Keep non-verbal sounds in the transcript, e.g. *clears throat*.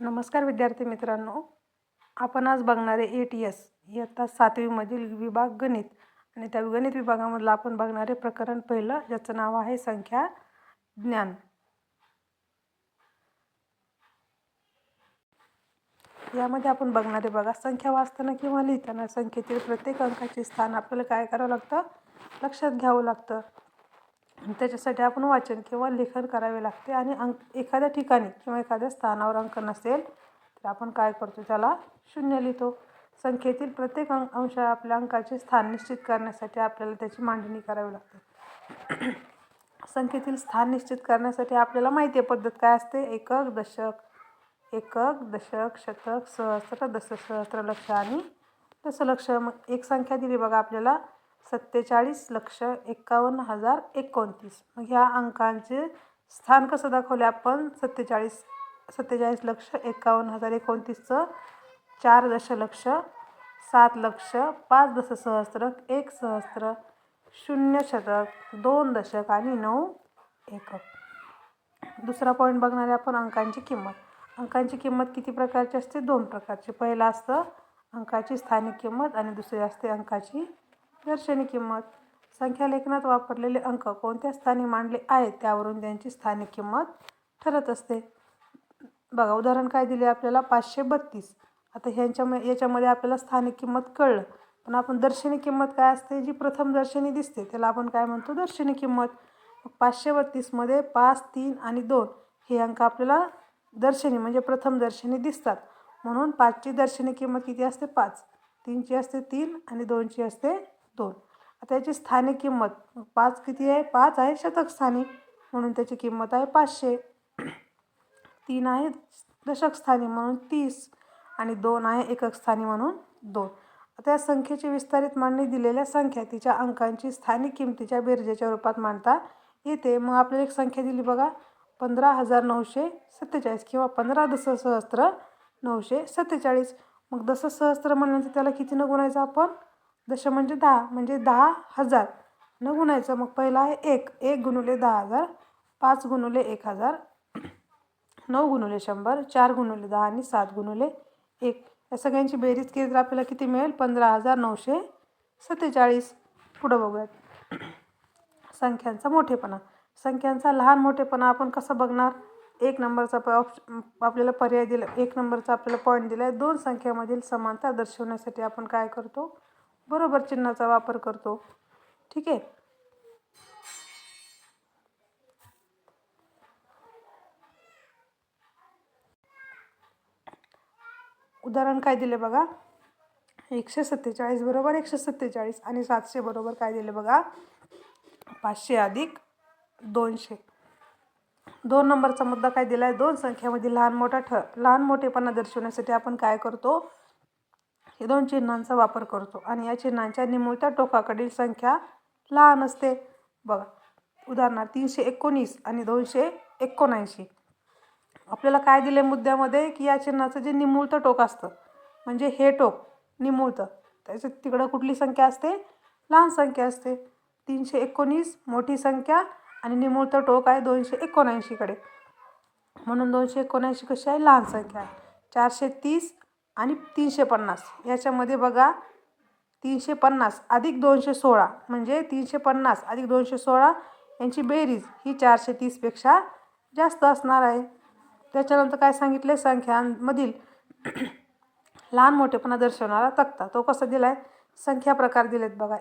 नमस्कार विद्यार्थी मित्रांनो. आपण आज बघणारे ए टी एस इयत्ता सातवीमधील विभाग गणित आणि त्या गणित विभागामधलं आपण बघणारे प्रकरण पहिलं ज्याचं नाव आहे संख्या ज्ञान. यामध्ये आपण बघणारे बघा संख्या वाचताना किंवा लिहिताना संख्येतील प्रत्येक अंकाचे स्थान आपल्याला काय करावं लागतं? लक्षात घ्यावं लागतं. त्याच्यासाठी आपण वाचन किंवा लेखन करावे लागते आणि अंक एखाद्या ठिकाणी किंवा एखाद्या स्थानावर अंक नसेल तर आपण काय करतो त्याला शून्य लिहितो. संख्येतील प्रत्येक अंक अंश आपल्या अंकाचे स्थान निश्चित करण्यासाठी आपल्याला त्याची मांडणी करावी लागते. *clears throat* संख्येतील स्थान निश्चित करण्यासाठी आपल्याला माहिती आहे पद्धत काय असते? एकक दशक एकक दशक शतक सहस्र दशसहस्र लक्ष आणि दशलक्ष. मग एक संख्या दिली बघा आपल्याला. सत्तेचाळीस लक्ष एक्कावन्न हजार एकोणतीस. मग ह्या अंकांचे स्थान कसं दाखवले आपण? सत्तेचाळीस सत्तेचाळीस लक्ष एक्कावन्न हजार एकोणतीसचं चार दशलक्ष सात लक्ष पाच दशसहस्त्र एक सहस्त्र शून्य शतक दोन दशक आणि नऊ एकक. दुसरा पॉईंट बघणारे आपण अंकांची किंमत. अंकांची किंमत किती प्रकारची असते? दोन प्रकारची. पहिलं असतं अंकाची स्थानिक किंमत आणि दुसरी असते अंकाची दर्शनी किंमत. संख्यालेखनात वापरलेले अंक कोणत्या स्थानी मांडले आहेत त्यावरून त्यांची स्थानिक किंमत ठरत असते. बघा उदाहरण काय दिले आपल्याला? पाचशे बत्तीस. आता ह्यांच्या याच्यामध्ये आपल्याला स्थानिक किंमत कळलं. पण आपण दर्शनी किंमत काय असते? जी प्रथम दर्शनी दिसते त्याला आपण काय म्हणतो? दर्शनी किंमत. मग पाचशे बत्तीसमध्ये पाच तीन आणि दोन हे अंक आपल्याला दर्शनी म्हणजे प्रथम दर्शनी दिसतात. म्हणून पाचची दर्शनी किंमत किती असते? पाच. तीनची असते तीन आणि दोनची असते दोन. आता याची स्थानिक किंमत पाच किती आहे? पाच आहे शतक स्थानिक. म्हणून त्याची किंमत आहे पाचशे. तीन आहे दशक स्थानी म्हणून तीस. आणि दोन आहे एकक स्थानी म्हणून दोन. आता या संख्येची विस्तारित मांडणी दिलेल्या संख्या तिच्या अंकांची स्थानिक किमतीच्या बेरजेच्या रूपात मांडता येते. मग आपल्याला एक संख्या दिली बघा. पंधरा हजार नऊशे सत्तेचाळीस किंवा पंधरा दशसहस्त्र नऊशे सत्तेचाळीस. मग दशसहस्त्र म्हणल्यानंतर त्याला किती न गुणायचं आपण? दश म्हणजे दहा म्हणजे दहा हजार. न गुणायचं मग पहिला आहे एक. एक गुणुले दहा हजार पाच गुणुले एक हजार नऊ गुणुले शंभर चार गुणुले दहा आणि सात गुणुले एक. या सगळ्यांची बेरीज केली तर आपल्याला किती मिळेल? पंधरा हजार नऊशे सत्तेचाळीस. पुढं बघूयात. संख्यांचा मोठेपणा. संख्यांचा लहान मोठेपणा आपण कसं बघणार? एक नंबरचा प ऑप्श आपल्याला पर्याय दिला एक नंबरचा आपल्याला पॉईंट दिला आहे दोन संख्यामधील समानता दर्शवण्यासाठी आपण काय करतो? बरोबर चिन्हाचा वापर करतो. ठीक आहे? उदाहरण काय दिले बघा? एकशे सत्तेचाळीस बरोबर एकशे सत्तेचाळीस आणि सातशे बरोबर काय दिले बघा? पाचशे अधिक दोनशे. दोन नंबरचा मुद्दा काय दिला आहे दोन संख्यामध्ये लहान मोठा ठ लहान मोठेपणा दर्शवण्यासाठी आपण काय करतो? हे दोन चिन्हांचा वापर करतो. आणि या चिन्हांच्या निमुळत्या टोकाकडील संख्या लहान असते. बघा उदाहरणार्थ तीनशे एकोणीस आणि दोनशे एकोणऐंशी. आपल्याला काय दिलं आहे मुद्द्यामध्ये? की या चिन्हाचं जे निमुळतं टोक असतं म्हणजे हे टोक निमुळतं त्याच्यात तिकडं कुठली संख्या असते? लहान संख्या असते. तीनशे एकोणीस मोठी संख्या आणि निमुळतं टोक आहे दोनशे एकोणऐंशीकडे. म्हणून दोनशे एकोणऐंशी कशी आहे? लहान संख्या आहे. चारशे तीस आणि तीनशे पन्नास याच्यामध्ये बघा तीनशे पन्नास अधिक दोनशे सोळा म्हणजे तीनशे पन्नास अधिक दोनशे सोळा यांची बेरीज ही चारशे तीसपेक्षा जास्त असणार आहे. त्याच्यानंतर काय सांगितले संख्यांमधील लहान मोठेपणा दर्शवणारा तक्ता. तो कसा दिला आहे संख्या प्रकार दिलेत बघा.